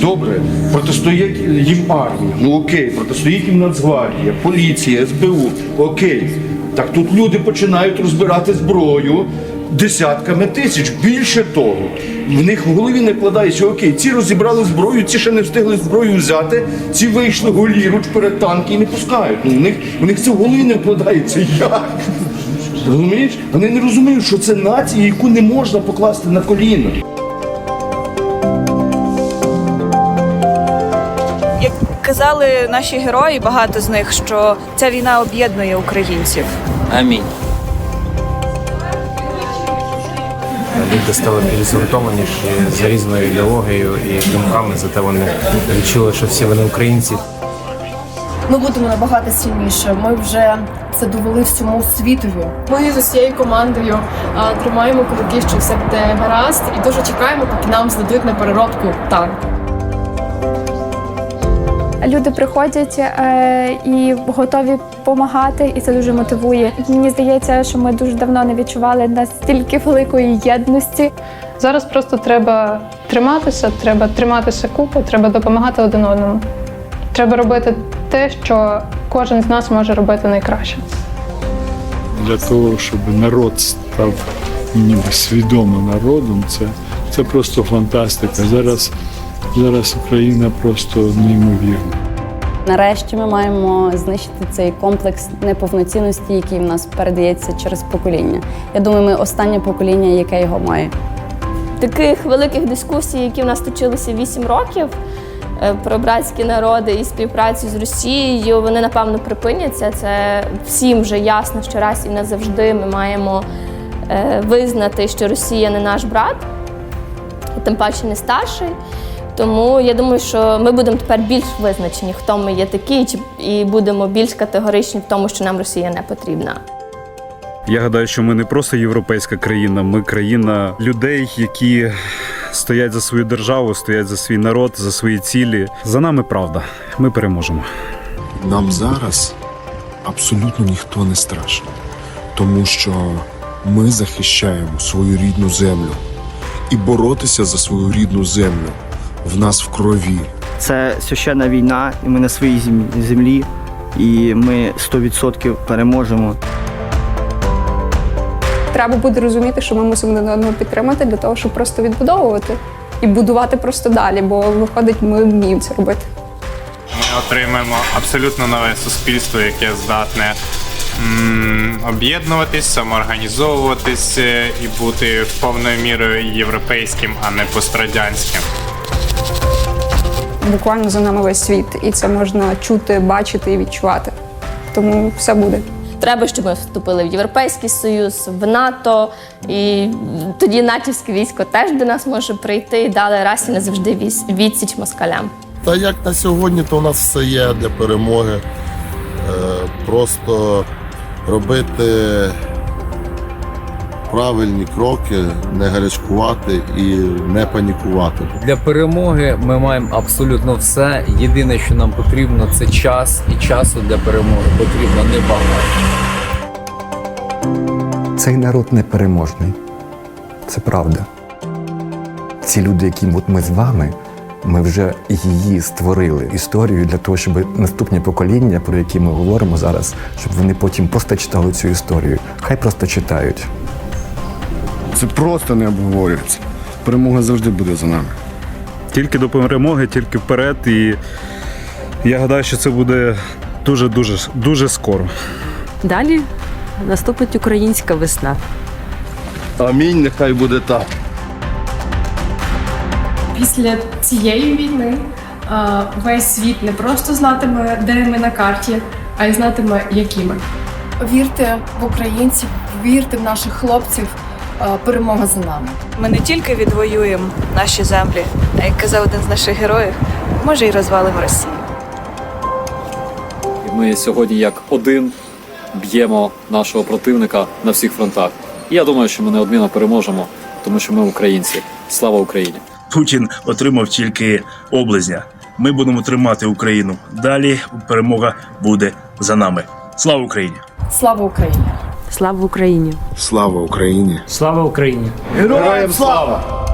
Добре, протистоїть їм армія. Ну окей, протистоїть їм Нацгвардія, поліція, СБУ. Окей. Так тут люди починають розбирати зброю десятками тисяч. Більше того, в них в голові не вкладається, окей, ці розібрали зброю, ці ще не встигли зброю взяти, ці вийшли голіруч перед танки і не пускають. Ну, в них, в них це в голові не вкладається. Як? Розумієш? Вони не розуміють, що це нація, яку не можна покласти на коліна. Казали наші герої, багато з них, що ця війна об'єднує українців. Амінь. Люди стали більш згуртованіші за різною ідеологією і думками, зате вони відчули, що всі вони українці. Ми будемо набагато сильніше. Ми вже це довели всьому світові. Ми з усією командою а, тримаємо кулаки, що все буде гаразд, і дуже чекаємо, поки нам здадуть на переробку танк. Люди приходять е, і готові допомагати, і це дуже мотивує. Мені здається, що ми дуже давно не відчували настільки великої єдності. Зараз просто треба триматися, треба триматися купи, треба допомагати один одному. Треба робити те, що кожен з нас може робити найкраще. для того, щоб народ став ніби свідомим народом, це, це просто фантастика. Зараз, зараз Україна просто неймовірна. Нарешті ми маємо знищити цей комплекс неповноцінності, який в нас передається через покоління. Я думаю, ми останнє покоління, яке його має. таких великих дискусій, які в нас точилися 8 років е, про братські народи і співпрацю з Росією, вони напевно припиняться. Це всім вже ясно, що раз і назавжди ми маємо е, визнати, що Росія не наш брат, тим паче не старший. Тому я думаю, що ми будемо тепер більш визначені, хто ми є такі, і будемо більш категоричні в тому, що нам Росія не потрібна. Я гадаю, що ми не просто європейська країна, ми країна людей, які стоять за свою державу, стоять за свій народ, за свої цілі. За нами правда. Ми переможемо. Нам зараз абсолютно ніхто не страшний, тому що ми захищаємо свою рідну землю. І боротися за свою рідну землю в нас в крові. Це священна війна, і ми на своїй землі, і ми 100% переможемо. Треба буде розуміти, що ми мусимо один одного підтримати для того, щоб просто відбудовувати і будувати просто далі, бо виходить, ми вміємо це робити. Ми отримаємо абсолютно нове суспільство, яке здатне об'єднуватись, самоорганізовуватись е, і бути повною мірою європейським, а не пострадянським. Буквально за нами весь світ, і це можна чути, бачити і відчувати. Тому все буде. Треба, щоб ми вступили в Європейський Союз, в НАТО, і тоді натівське військо теж до нас може прийти і дали раз і назавжди відсіч москалям. Та як на сьогодні, то у нас все є для перемоги. Е, просто робити правильні кроки, не гарячкувати і не панікувати. Для перемоги ми маємо абсолютно все. Єдине, що нам потрібно, це час, і часу для перемоги потрібно небагато. Цей народ непереможний. Це правда. Ці люди, які от ми з вами, ми вже її створили історію для того, щоб наступні покоління, про які ми говоримо зараз, щоб вони потім просто читали цю історію. Хай просто читають. Це просто не обговорюється. Перемога завжди буде за нами. Тільки до перемоги, тільки вперед. І я гадаю, що це буде дуже дуже дуже скоро. Далі наступить українська весна. Амінь, нехай буде так. Після цієї війни а, весь світ не просто знатиме, де ми на карті, а й знатиме, які ми. Вірте в українців, вірте в наших хлопців. Е, Перемога за нами. Ми не тільки відвоюємо наші землі, а як казав один з наших героїв, може й розвалимо Росію. І ми сьогодні як один б'ємо нашого противника на всіх фронтах. І я думаю, що ми неодмінно переможемо, тому що ми українці. Слава Україні! Путін отримав тільки облизня. Ми будемо тримати Україну. Далі перемога буде за нами. Слава Україні! Слава Україні! Слава Україні! Слава Україні! Слава Україні! Героям слава!